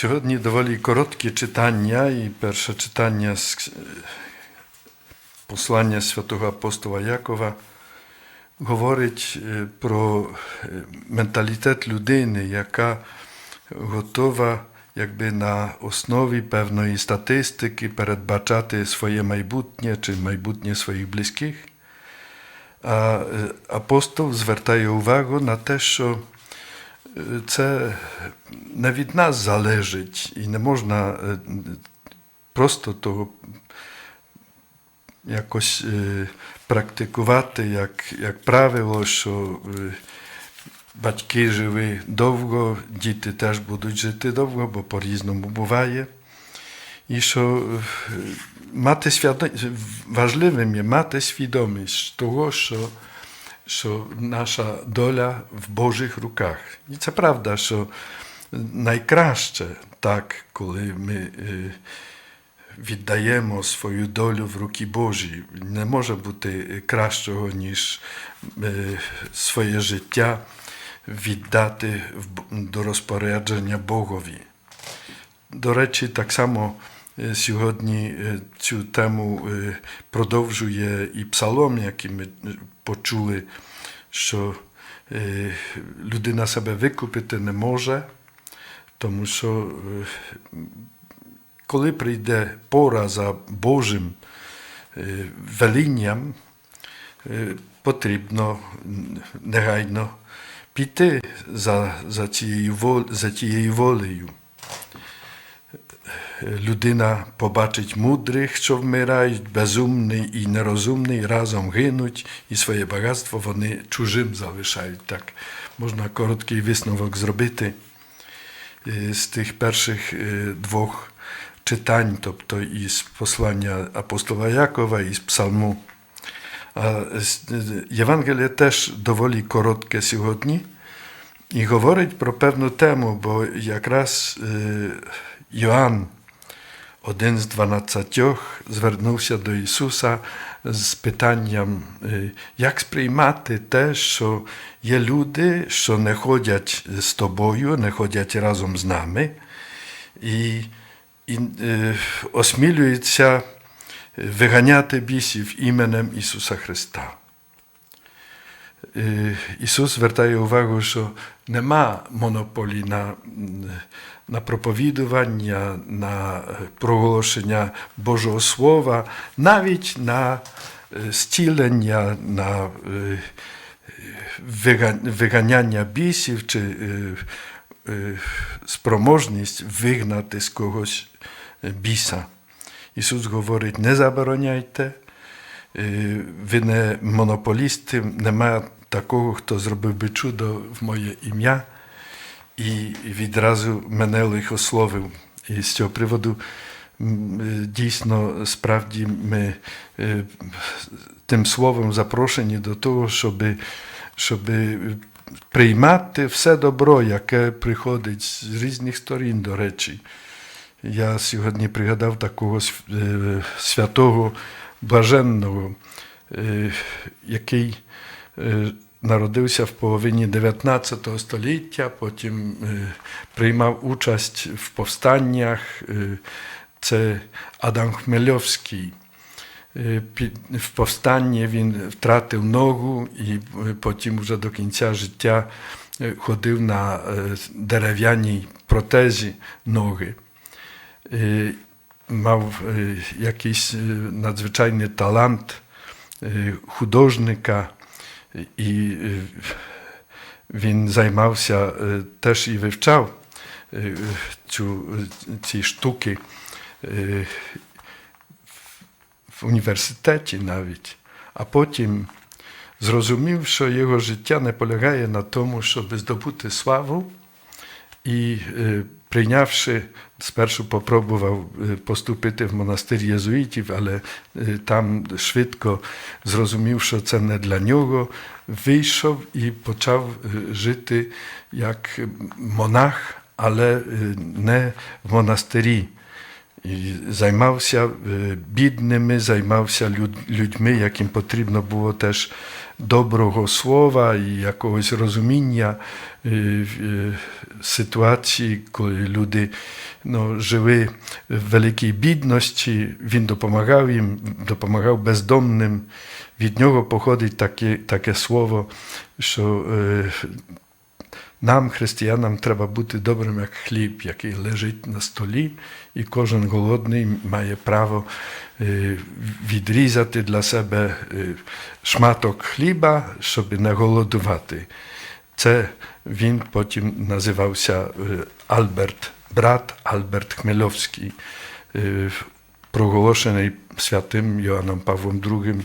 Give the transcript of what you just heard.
Сьогодні доволі короткі читання, і перше читання з е, послання святого апостола Якова говорить е, про е, менталітет людини, яка готова якби на основі певної статистики передбачати своє майбутнє чи майбутнє своїх близьких. А апостол звертає увагу на те, що це не від нас залежить і не можна е, просто того якось е, практикувати як, як правило, що е, батьки живі довго, діти теж будуть жити довго, бо по-різному буває. І що е, мати свідо... важливим є мати свідомість того, що, що наша доля в Божих руках. І це правда, що найкраще так, коли ми е, віддаємо свою долю в руки Божі. Не може бути кращого, ніж е, своє життя віддати до розпорядження Богові. До речі, так само е, сьогодні е, цю тему е, продовжує і псалом, який ми е, почули, що е, людина себе викупити не може, тому що е, коли прийде пора за Божим е, велінням, е, потрібно негайно піти за, за, цією, за тією волею. Людина побачить мудрих, що вмирають, безумний і нерозумний разом гинуть, і своє багатство вони чужим залишають. Так можна короткий висновок зробити е, з тих перших е, двох читань, тобто із послання апостола Якова і з псалму. А з- е, Євангеліє теж доволі коротке сьогодні і говорить про певну тему, бо якраз е, Йоанн, один з дванадцятьох, звернувся до Ісуса з питанням, е, як сприймати те, що є люди, що не ходять з тобою, не ходять разом з нами, і, і е, осмілюються виганяти бісів іменем Ісуса Христа. Ісус звертає увагу, що нема монополії на, на проповідування, на проголошення Божого Слова, навіть на зцілення, на виганяння бісів чи спроможність вигнати з когось біса. Ісус говорить: не забороняйте, ви не монополісти, немає такого, хто зробив би чудо в моє ім'я і відразу мене лихословив. І з цього приводу е, дійсно справді ми е, тим словом запрошені до того, щоб, щоб приймати все добро, яке приходить з різних сторін, до речі. Я сьогодні пригадав такого е, святого блаженного, е, який е, народився в половині 19 століття, потім е, приймав участь в повстаннях. Це Адам Хмельовський. В повстанні він втратив ногу і потім вже до кінця життя ходив на дерев'яній протезі ноги. Мав е, якийсь е, надзвичайний талант е, художника, і він займався теж і вивчав цю, ці штуки в університеті навіть, а потім зрозумів, що його життя не полягає на тому, щоб здобути славу, і е, прийнявши, спершу попробував е, поступити в монастир єзуїтів, але е, там швидко зрозумів, що це не для нього, вийшов і почав е, жити як монах, але е, не в монастирі. Займався е, бідними, займався людьми, яким потрібно було теж доброго слова і якогось розуміння е, е, ситуації, коли люди ну, жили в великій бідності, він допомагав їм, допомагав бездомним. Від нього походить таке, таке слово, що нам, християнам, треба бути добрим, як хліб, який лежить на столі, і кожен голодний має право е, відрізати для себе е, шматок хліба, щоб не голодувати. Це він потім називався е, Альберт, брат Альберт Хмельовський, проголошений святим Йоанном Павлом II